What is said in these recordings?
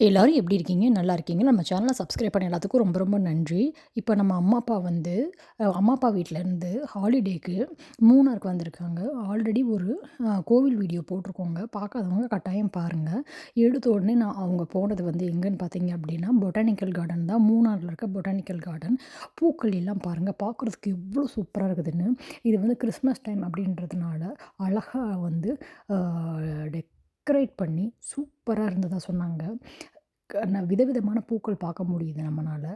எல்லோரும் எப்படி இருக்கீங்க? நல்லா இருக்கீங்க. நம்ம சேனலை சப்ஸ்கிரைப் பண்ண எல்லாத்துக்கும் ரொம்ப ரொம்ப நன்றி. இப்போ நம்ம அம்மா அப்பா வந்து அம்மா அப்பா வீட்டிலேருந்து ஹாலிடேக்கு மூணாருக்கு வந்திருக்காங்க. ஆல்ரெடி ஒரு கோவில் வீடியோ போட்டிருக்கோங்க. பார்க்காதவங்க கட்டாயம் பாருங்கள் எடுத்த உடனே நான் அவங்க போனது வந்து எங்கேன்னு பார்த்தீங்க அப்படின்னா பொட்டானிக்கல் கார்டன் தான். மூணாரில் இருக்க பொட்டானிக்கல் கார்டன் பூக்கள் எல்லாம் பாருங்கள் பார்க்குறதுக்கு எவ்வளோ சூப்பராக இருக்குதுன்னு. இது வந்து கிறிஸ்மஸ் டைம் அப்படின்றதுனால அழகாக வந்து டெக் டெக்கரேட் பண்ணி சூப்பராக இருந்ததாக சொன்னாங்க. ந விதவிதமான பூக்கள் பார்க்க முடியுது நம்மளால்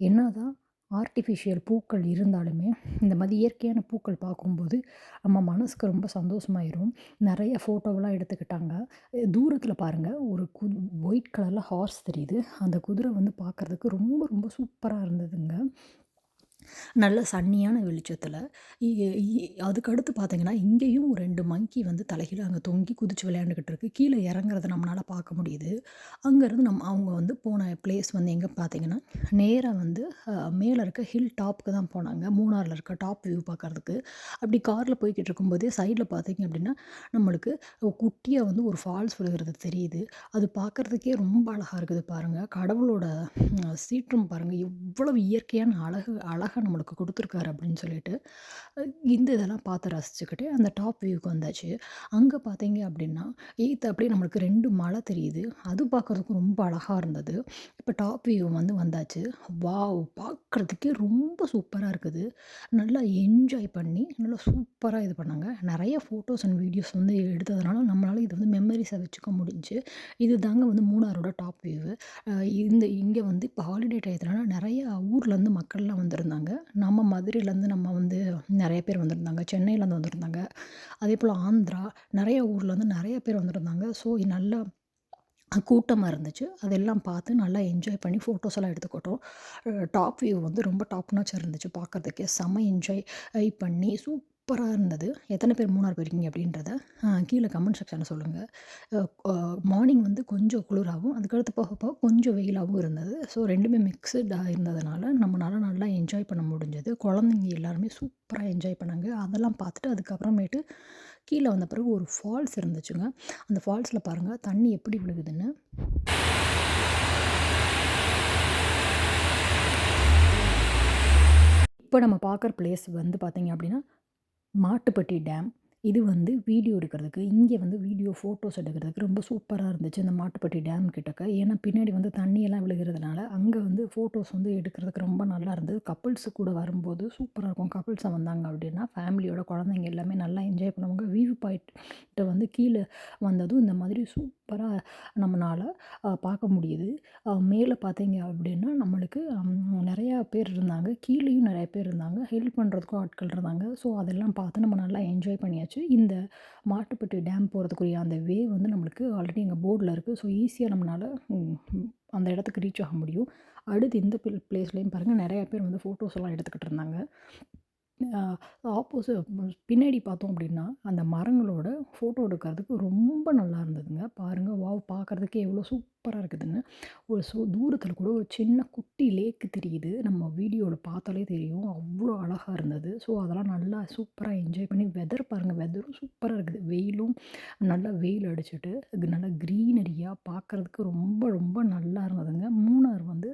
என்ன தான் ஆர்டிஃபிஷியல் பூக்கள் இருந்தாலுமே இந்த மாதிரி இயற்கையான பூக்கள் பார்க்கும்போது நம்ம மனசுக்கு ரொம்ப சந்தோஷமாயிரும். நிறைய ஃபோட்டோவெலாம் எடுத்துக்கிட்டாங்க. தூரத்தில் பாருங்கள் ஒரு கு ஒயிட் கலரில் ஹார்ஸ் தெரியுது. அந்த குதிரை வந்து பார்க்குறதுக்கு ரொம்ப ரொம்ப சூப்பராக இருந்ததுங்க. நல்ல சன்னியான வெளிச்சத்தில் அதுக்கடுத்து பார்த்தீங்கன்னா இங்கேயும் ரெண்டு மங்கி வந்து தலைகீழ அங்கே தொங்கி குதிச்சு விளையாண்டுக்கிட்டு இருக்கு. கீழே இறங்குறத நம்மளால் பார்க்க முடியுது. அங்கேருந்து நம்ம அவங்க வந்து போன பிளேஸ் வந்து எங்கே பார்த்தீங்கன்னா நேராக வந்து மேலே இருக்க ஹில் டாப்புக்கு தான் போனாங்க. மூணாரில் இருக்க டாப் வியூ பார்க்குறதுக்கு அப்படி காரில் போய்கிட்டு இருக்கும்போதே சைடில் பார்த்தீங்க அப்படின்னா நம்மளுக்கு குட்டியாக வந்து ஒரு ஃபால்ஸ் விழுகிறது தெரியுது. அது பார்க்குறதுக்கே ரொம்ப அழகாக இருக்குது பாருங்கள் கடவுளோட சீற்றம் பாருங்கள் எவ்வளவு இயற்கையான அழகு அழகாக அழகாக நம்மளுக்கு கொடுத்துருக்காரு அப்படின்னு சொல்லிட்டு இந்த இதெல்லாம் பார்த்து ரசிச்சுக்கிட்டு அந்த டாப் வியூக்கு வந்தாச்சு. அங்கே பார்த்தீங்க அப்படின்னா எய்த் அப்படியே நம்மளுக்கு ரெண்டு மலை தெரியுது. அது பார்க்குறதுக்கும் ரொம்ப அழகாக இருந்தது. இப்போ டாப் வியூ வந்து வந்தாச்சு. வாவ்! பார்க்குறதுக்கே ரொம்ப சூப்பராக இருக்குது. நல்லா என்ஜாய் பண்ணி நல்லா சூப்பராக இது பண்ணாங்க. நிறைய ஃபோட்டோஸ் அண்ட் வீடியோஸ் வந்து எடுத்ததுனால நம்மளால் இது வந்து மெமரிஸை வச்சுக்க முடிஞ்சு இது தாங்க வந்து மூணாரோட டாப் வியூ இந்த இங்கே வந்து இப்போ ஹாலிடே டயத்துலனா நிறைய ஊர்லேருந்து மக்கள்லாம் வந்திருந்தாங்க. வந்திருந்தாங்க. நம்ம மதுரையிலேருந்து நம்ம வந்து நிறைய பேர் வந்திருந்தாங்க. சென்னையிலேருந்து வந்திருந்தாங்க. அதே போல் ஆந்திரா நிறைய ஊர்லேருந்து நிறைய பேர் வந்திருந்தாங்க. ஸோ நல்லா கூட்டமாக இருந்துச்சு. அதெல்லாம் பார்த்து நல்லா என்ஜாய் பண்ணி ஃபோட்டோஸ் எல்லாம் எடுத்துக்கிட்டோம். டாப் வியூ வந்து ரொம்ப டாப் நாச்சாக இருந்துச்சு பார்க்குறதுக்கே. செம என்ஜாய் பண்ணி சூப் சூப்பராக இருந்தது. எத்தனை பேர் மூணார் போயிருக்கீங்க அப்படின்றத கீழே கமெண்ட் செக்ஷனில் சொல்லுங்கள் மார்னிங் வந்து கொஞ்சம் குளிராகவும் அதுக்கடுத்து போக போக கொஞ்சம் வெயிலாகவும் இருந்தது. ஸோ ரெண்டுமே மிக்சடாக இருந்ததுனால நம்மளால் நல்லா என்ஜாய் பண்ண முடிஞ்சது. குழந்தைங்க எல்லாருமே சூப்பராக என்ஜாய் பண்ணாங்க. அதெல்லாம் பார்த்துட்டு அதுக்கப்புறமேட்டு கீழே வந்த பிறகு ஒரு ஃபால்ஸ் இருந்துச்சுங்க. அந்த ஃபால்ஸில் பாருங்கள் தண்ணி எப்படி விழுகுதுன்னு. இப்போ நம்ம பார்க்குற பிளேஸ் வந்து பார்த்திங்க அப்படின்னா மாட்டுப்பட்டி டேம். இது வந்து வீடியோ எடுக்கிறதுக்கு இங்கே வந்து வீடியோ ஃபோட்டோஸ் எடுக்கிறதுக்கு ரொம்ப சூப்பராக இருந்துச்சு இந்த மாட்டுப்பட்டி டேம் கிட்டக்க. ஏன்னா பின்னாடி வந்து தண்ணியெல்லாம் விழுகிறதுனால அங்கே வந்து ஃபோட்டோஸ் வந்து எடுக்கிறதுக்கு ரொம்ப நல்லா இருந்தது. கப்புள்ஸு கூட வரும்போது சூப்பராக இருக்கும். கப்புள்ஸாக வந்தாங்க அப்படின்னா ஃபேமிலியோட குழந்தைங்க எல்லாமே நல்லா என்ஜாய் பண்ணுவாங்க. வியூ பாயிண்ட்டை வந்து கீழே வந்ததும் இந்த மாதிரி சூப்பராக நம்மளால் பார்க்க முடியுது. மேலே பார்த்தீங்க அப்படின்னா நம்மளுக்கு நிறையா பேர் இருந்தாங்க. கீழேயும் நிறைய பேர் இருந்தாங்க. ஹெல்ப் பண்ணுறதுக்கும் ஆட்கள் இருந்தாங்க. ஸோ அதெல்லாம் பார்த்து நம்ம நல்லா என்ஜாய் பண்ணியாச்சு. இந்த மாட்டுப்பட்டி டேம் போகிறதுக்குரிய அந்த வே வந்து நம்மளுக்கு ஆல்ரெடி எங்கள் போர்டில் இருக்குது ஸோ ஈஸியாக நம்மளால் அந்த இடத்துக்கு ரீச் ஆக முடியும். அடுத்து இந்த பிளேஸ்லேயும் பாருங்கள் நிறையா பேர் வந்து ஃபோட்டோஸ் எல்லாம் எடுத்துக்கிட்டு இருந்தாங்க. ஆப்போசிட் பின்னாடி பார்த்தோம் அப்படின்னா அந்த மரங்களோட ஃபோட்டோ எடுக்கிறதுக்கு ரொம்ப நல்லா இருந்ததுங்க. பாருங்கள் வாவ் பார்க்குறதுக்கே எவ்வளோ சூப்பராக இருக்குதுன்னு ஒரு ஸோ தூரத்தில் கூட ஒரு சின்ன குட்டி லேக்கு தெரியுது. நம்ம வீடியோவில் பார்த்தாலே தெரியும். அவ்வளோ அழகாக இருந்தது. ஸோ அதெல்லாம் நல்லா சூப்பராக என்ஜாய் பண்ணி வெதர் பாருங்கள் வெதரும் சூப்பராக இருக்குது. வெயிலும் நல்லா வெயில் அடிச்சுட்டு நல்லா க்ரீனரியாக பார்க்குறதுக்கு ரொம்ப ரொம்ப நல்லா இருந்ததுங்க. மூணார் வந்து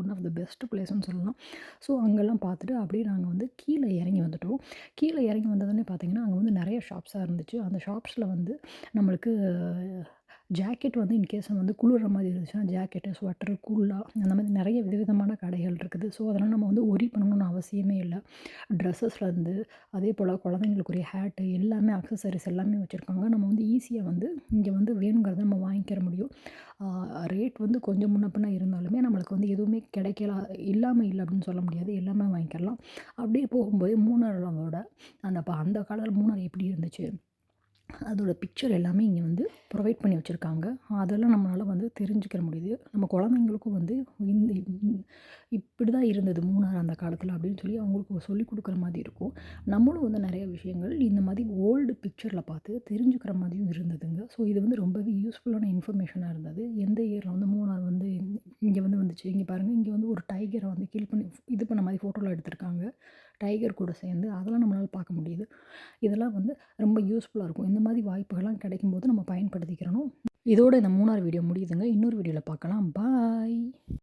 ஒன் ஆஃப் த பெஸ்ட் பிளேஸ்னு சொல்லலாம். ஸோ அங்கெல்லாம் பார்த்துட்டு அப்படியே நாங்கள் வந்து கீழே இறங்கி வந்துட்டோம். கீழே இறங்கி வந்ததுன்னே பார்த்தீங்கன்னா அங்கே வந்து நிறைய ஷாப்ஸாக இருந்துச்சு. அந்த ஷாப்ஸில் வந்து நம்மளுக்கு ஜாக்கெட் வந்து இன்கேஸ் வந்து குளிர மாதிரி இருந்துச்சுன்னா ஜாக்கெட்டு ஸ்வெட்டர் கூலா அந்த மாதிரி நிறைய விதவிதமான கடைகள் இருக்குது. ஸோ அதெல்லாம் நம்ம வந்து ஒரி பண்ணணும்னு அவசியமே இல்லை. ட்ரெஸ்ஸஸ்லேருந்து அதே போல் குழந்தைங்களுக்குரிய ஹேட்டு எல்லாமே அக்சசரிஸ் எல்லாமே வச்சுருக்காங்க. நம்ம வந்து ஈஸியாக வந்து இங்கே வந்து வேணுங்கிறத நம்ம வாங்கிக்கிற முடியும். ரேட் வந்து கொஞ்சம் முன்னப்பின்னா இருந்தாலுமே நம்மளுக்கு வந்து எதுவுமே கிடைக்கல இல்லாமல் இல்லை அப்படின்னு சொல்ல முடியாது. எல்லாமே வாங்கிக்கலாம் அப்படியே போகும்போது மூணாரோட அந்த அந்த காலத்தில் மூணார் எப்படி இருந்துச்சு? அதோட பிக்சர் எல்லாமே இங்கே வந்து ப்ரொவைட் பண்ணி வச்சுருக்காங்க. அதெல்லாம் நம்மளால் வந்து தெரிஞ்சுக்கிற முடியுது. நம்ம குழந்தைங்களுக்கும் வந்து இந்த இப்படி தான் இருந்தது மூணார் அந்த காலத்தில் அப்படின்னு சொல்லி அவங்களுக்கு சொல்லி கொடுக்குற மாதிரி இருக்கும். நம்மளும் வந்து நிறைய விஷயங்கள் இந்த மாதிரி ஓல்டு பிக்சரில் பார்த்து தெரிஞ்சுக்கிற மாதிரியும் இருந்ததுங்க. ஸோ இது வந்து ரொம்பவே யூஸ்ஃபுல்லான இன்ஃபர்மேஷனாக இருந்தது. எந்த இயரில் வந்து மூணார் வந்து இங்கே வந்து வந்துச்சு? இங்கே பாருங்கள் இங்கே வந்து ஒரு டைகரை வந்து கில் பண்ணி இது பண்ண மாதிரி ஃபோட்டோவில் எடுத்திருக்காங்க. டைகர் கூட சேர்ந்து அதெல்லாம் நம்மளால் பார்க்க முடியுது. இதெல்லாம் வந்து ரொம்ப யூஸ்ஃபுல்லாக இருக்கும். இந்த மாதிரி வாய்ப்புகள்லாம் கிடைக்கும்போது நம்ம பயன்படுத்திக்கிறணும். இதோட இந்த மூணாறு வீடியோ முடியுதுங்க. இன்னொரு வீடியோவில் பார்க்கலாம். பாய்